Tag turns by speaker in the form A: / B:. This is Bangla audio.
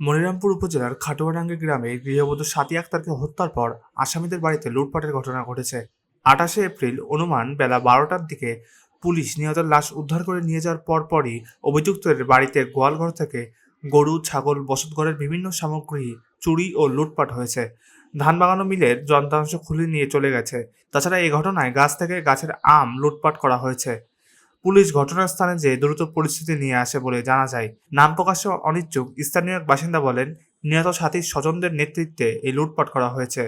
A: মনিরামপুর উপজেলার খাটুয়াডাঙ্গি গ্রামে গৃহবধূ সাতি আক্তারকে হত্যার পর আসামিদের বাড়িতে লুটপাটের ঘটনা ঘটেছে। আঠাশে এপ্রিল অনুমান বেলা বারোটার দিকে পুলিশ নিহতের লাশ উদ্ধার করে নিয়ে যাওয়ার পরপরই অভিযুক্তের বাড়িতে গোয়ালঘর থেকে গরু, ছাগল, বসতঘরের বিভিন্ন সামগ্রী, চুরি ও লুটপাট হয়েছে। ধান বাগানো মিলের যন্ত্রাংশ খুলে নিয়ে চলে গেছে। তাছাড়া এই ঘটনায় গাছ থেকে গাছের আম লুটপাট করা হয়েছে। পুলিশ ঘটনাস্থানে যে দ্রুত পরিস্থিতি নিয়ে আসে বলে জানা যায়। নাম প্রকাশে অনিচ্ছুক। স্থানীয় এক বাসিন্দা বলেন, নিহত সাথীর স্বজনদের নেতৃত্বে এই লুটপাট করা হয়েছে।